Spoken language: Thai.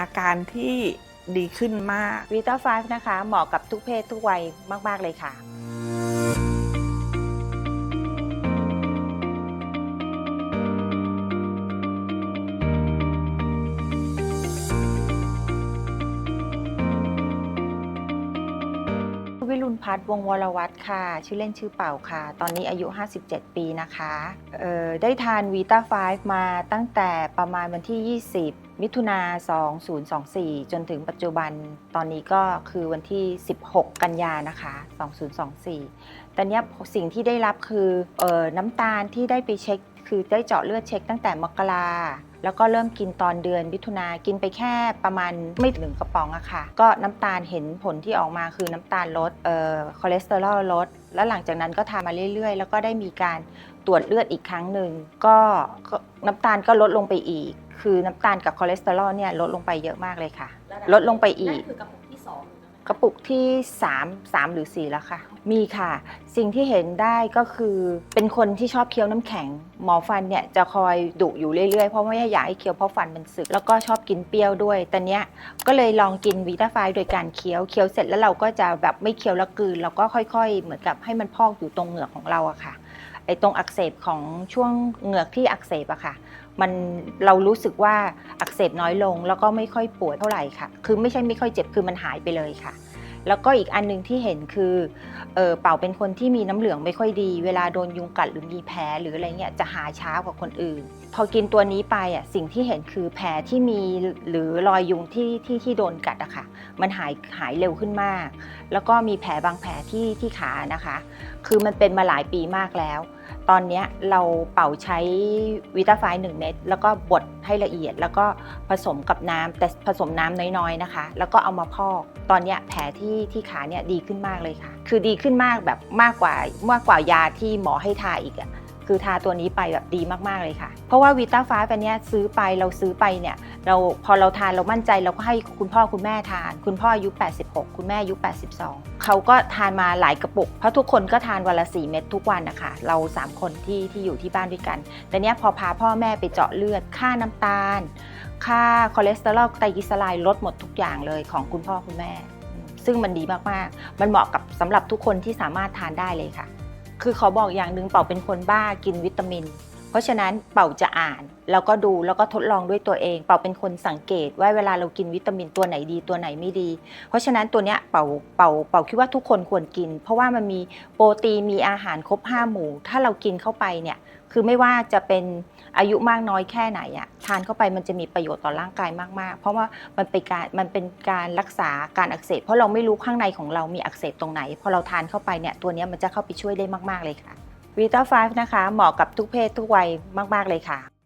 อาการที่ดีขึ้นมาก วีตาไฟนะคะ เหมาะกับทุกเพศทุกวัยมาก ๆ เลยค่ะ วิรุณพัฒน์วงวรวัตรค่ะ ชื่อเล่นชื่อเป่าค่ะ ตอนนี้อายุ 57 ปีนะคะเออได้ทานวีตาไฟมาตั้งแต่ประมาณวันที่ 20 มิถุนา2024 จนถึงปัจจุบันตอนนี้ก็คือวันที่ 16 กันยานะคะ 2024 แต่เนี้ยสิ่งที่ได้รับคือเออน้ำตาลที่ได้ไปเช็ค คือได้เจาะเลือดเช็คตั้งแต่มกราแล้วก็เริ่มกินตอนเดือนมิถุนากินไปแค่ประมาณไม่ถึงกระป๋องอะค่ะ ก็น้ำตาลเห็นผลที่ออกมาคือน้ำตาลลดเอ่อคอเลสเตอรอลลด แล้วหลังจากนั้นก็ทานมาเรื่อยๆ แล้วก็ได้มีการตรวจเลือดอีกครั้งหนึ่งก็ก็น้ำตาลก็ลดลงไปอีก คือน้ำตาลกับคอเลสเตอรอลเนี่ยลดลงไปเยอะมากเลยค่ะ ลดลงไปอีกนั่นคือ กระปุกที่สองหรือเปล่ากระปุกที่ 3 3 หรือ 4 แล้วค่ะ มีค่ะ สิ่งที่เห็นได้ก็คือเป็นคนที่ชอบเคี้ยวน้ำแข็ง หมอฟันเนี่ยจะคอยดุอยู่เรื่อยๆ เพราะไม่อยากให้เคี้ยวเพราะฟันมันสึก แล้วก็ชอบกินเปรี้ยวด้วย แต่เนี้ยก็เลยลองกินวีตาไฟโดยการเคี้ยวเคี้ยวเสร็จแล้วเราก็จะแบบไม่เคี้ยวแล้วกลืนเราก็ค่อยๆ เหมือนกับให้มันพอกอยู่ตรงเหงือกของเราอะค่ะไอตรงอักเสบของช่วงเหงือกที่อักเสบอะค่ะ มันเรารู้สึกว่าอักเสบน้อยลง แล้วก็ไม่ค่อยปวดเท่าไหร่ค่ะ คือไม่ใช่ไม่ค่อยเจ็บคือมันหายไปเลยค่ะ แล้วก็อีกอันหนึงที่เห็นคือเออเป่าเป็นคนที่มีน้ำเหลืองไม่ค่อยดี เวลาโดนยุงกัดหรือมีแผลหรืออะไรเงี้ยจะหายช้ากว่าคนอื่น พอกินตัวนี้ไปอะสิ่งที่เห็นคือแผลที่มีหรือรอยยุงที่ที่ที่โดนกัดอะค่ะ มันหายหายเร็วขึ้นมาก แล้วก็มีแผลบางแผลที่ที่ขานะคะ คือมันเป็นมาหลายปีมากแล้ว ตอนนี้เราเป่าใช้วิตาไฟหนึ่งเม็ดแล้วก็บดให้ละเอียด แล้วก็ผสมกับน้ำแต่ผสมน้ำน้อยๆนะคะ แล้วก็เอามาพอกตอนนี้แผลที่ที่ขาเนี่ยดีขึ้นมากเลยค่ะ คือดีขึ้นมากแบบมากกว่ามากกว่ายาที่หมอให้ทาอีกอะ คือทาตัวนี้ไปแบบดีมากๆเลยค่ะ เพราะว่าวิต้าฟ้าอันเนี้ยซื้อไปเราซื้อไปเนี่ยเราพอเราทานเรามั่นใจเราก็ให้คุณพ่อคุณแม่ทาน คุณพ่ออายุ 86 คุณแม่อายุ 82 เขาก็ทานมาหลายกระปุก เพราะทุกคนก็ทานวันละ 4 เม็ดทุกวันนะคะ เรา 3 คนที่ที่อยู่ที่บ้านด้วยกัน แต่เนี้ยพอพาพ่อแม่ไปเจาะเลือด ค่าน้ำตาล ค่าคอเลสเตอรอลไตรกลีเซอไรด์ลดหมดทุกอย่างเลยของคุณพ่อคุณแม่ ซึ่งมันดีมากๆ มันเหมาะกับสำหรับทุกคนที่สามารถทานได้เลยค่ะ คือขอบอกอย่างหนึ่งเป่าเป็นคนบ้ากินวิตามิน เพราะฉะนั้นเป่าจะอ่านแล้วก็ดูแล้วก็ทดลองด้วยตัวเอง เป่าเป็นคนสังเกตว่าเวลาเรากินวิตามินตัวไหนดีตัวไหนไม่ดี เพราะฉะนั้นตัวเนี้ยเป่าเป่าเป่าคิดว่าทุกคนควรกิน เพราะว่ามันมีโปรตีนมีอาหารครบห้าหมู่ ถ้าเรากินเข้าไปเนี่ยคือไม่ว่าจะเป็นอายุมากน้อยแค่ไหนอะทานเข้าไปมันจะมีประโยชน์ต่อร่างกายมากๆ เพราะว่ามันเป็นการมันเป็นการรักษาการอักเสบเพราะเราไม่รู้ข้างในของเรามีอักเสบตรงไหนพอเราทานเข้าไปเนี่ยตัวนี้มันจะเข้าไปช่วยได้มาก ๆเลยค่ะ วีต้าไฟนะคะ เหมาะกับทุกเพศทุกวัยมาก ๆ เลยค่ะ